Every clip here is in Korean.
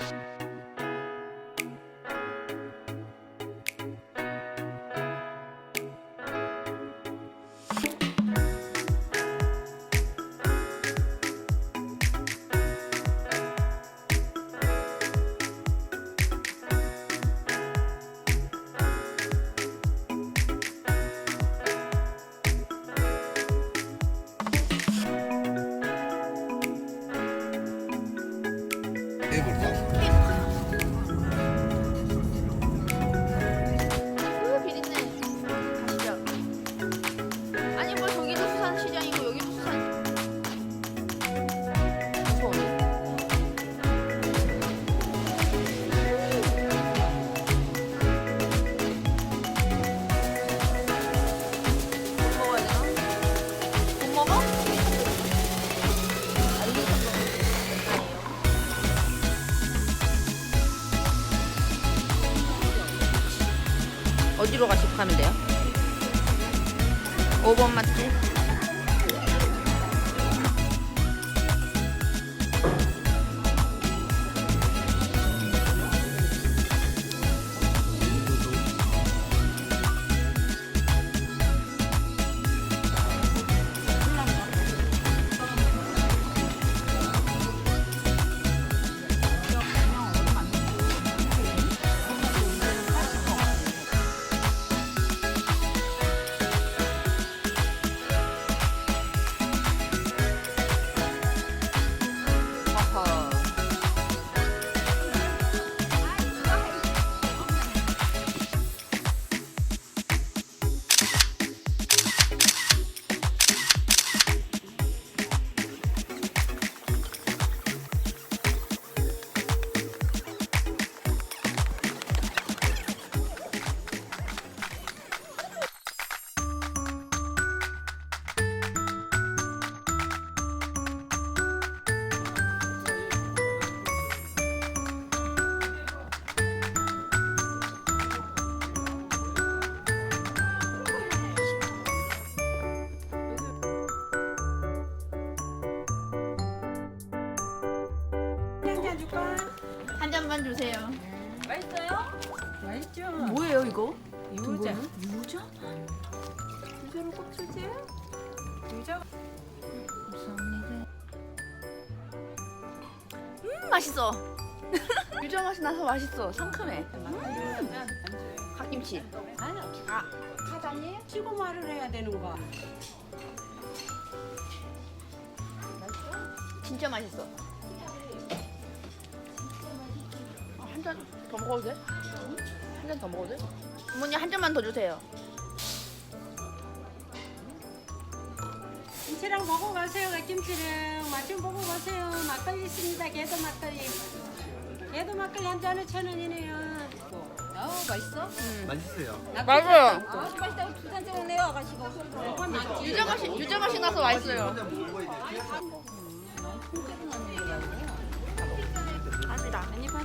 해 어디로 가시 가면 돼요? 5번 맛집. 줄까? 한 잔만 주세요. 맛있죠? 뭐예요 이거? 유자. 유자? 유자로 꼭 주세요? 유자. 감사합니다. 음 맛있어. 유자 맛이 나서 맛있어. 상큼해. 갓김치. 아니, 아 사장님? 치고 말을 해야 되는 거. 진짜 맛있어. 한 잔 더 먹어도 돼? 한 잔 더 먹어도 돼? 어머니 한 잔만 더 주세요. 김치랑 먹고 가세요, 김치랑. 맛 좀 보고 가세요. 막걸리 있습니다. 게도 막걸리. 게도 막걸리 한 잔에 천 원이네요. 아우 맛있어? 맛있어요. 맞아요. 아 맛있다고 두잔 찍었네요 아가씨가 유자 맛이 나서 맛있어요. 갑니다.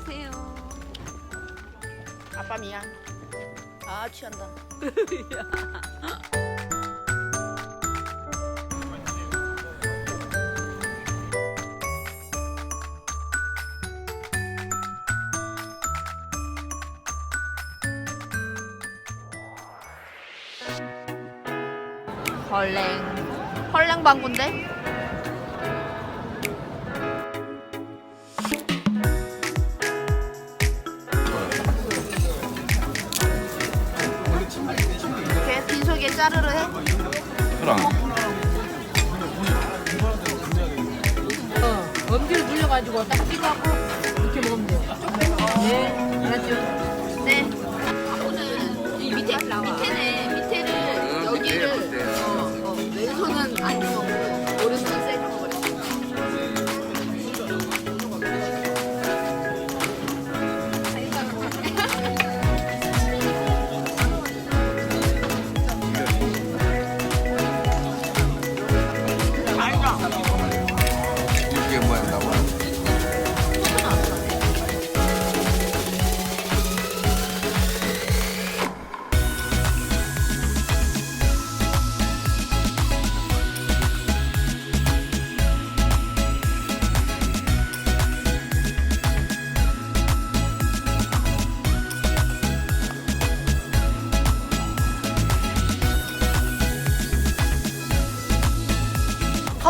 안녕히 가세요 아빠 미안. 아 취한다. 헐랭 헐랭 방구인데? 이렇게 빈속에 짜르르 해? 그럼. 엄지를 눌려가지고 딱 찍어갖고 이렇게 먹으면 돼. 네, 알았죠?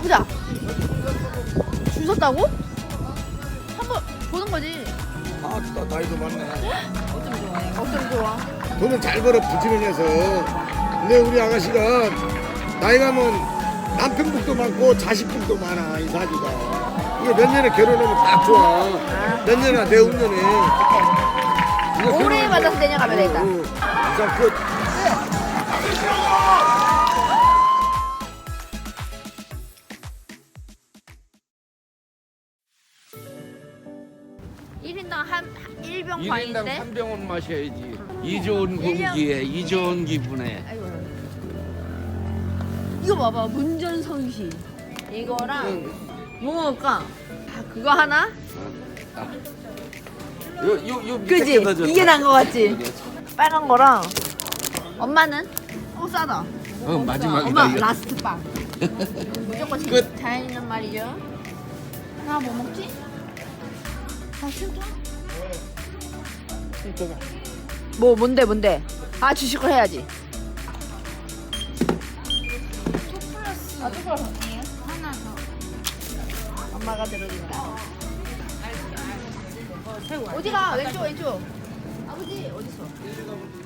가보자. 줄 섰다고? 한번 보는 거지. 아, 나 나이도 많네. 어쩜 좋아. 돈은 잘 벌어 부지런해서. 근데 우리 아가씨가 나이 가 면 남편복도 많고 자식복도 많아 이 사지가. 이게 몇 년에 결혼하면 딱 좋아. 몇 년이나 내. 이거 올해 받아서 내년 가면 되겠다. 어, 어. 끝. 일인당 한 1병 1인당 반인데? 한 병은 마셔야지. 이 좋은 일년- 공기에 이 좋은 기분에. 아이고. 이거 봐봐. 문전성시. 이거랑 뭐 먹을까? 아, 그거 하나? 요, 요, 요 밑에 그지? 게 더 좋다. 이게 난거 같지? 빨간 거랑 엄마는? 어 싸다. 어, 마지막이다. 엄마 이거. 라스트 빵. 무조건 끝. 끝. 자연이란 말이죠. 나 뭐 먹지? 뭐 뭔데 뭔데? 아 주식을 해야지. 아? 하나 더. 엄마가 들어준다. 어디가 왼쪽 왼쪽. 아버지 어디 있어?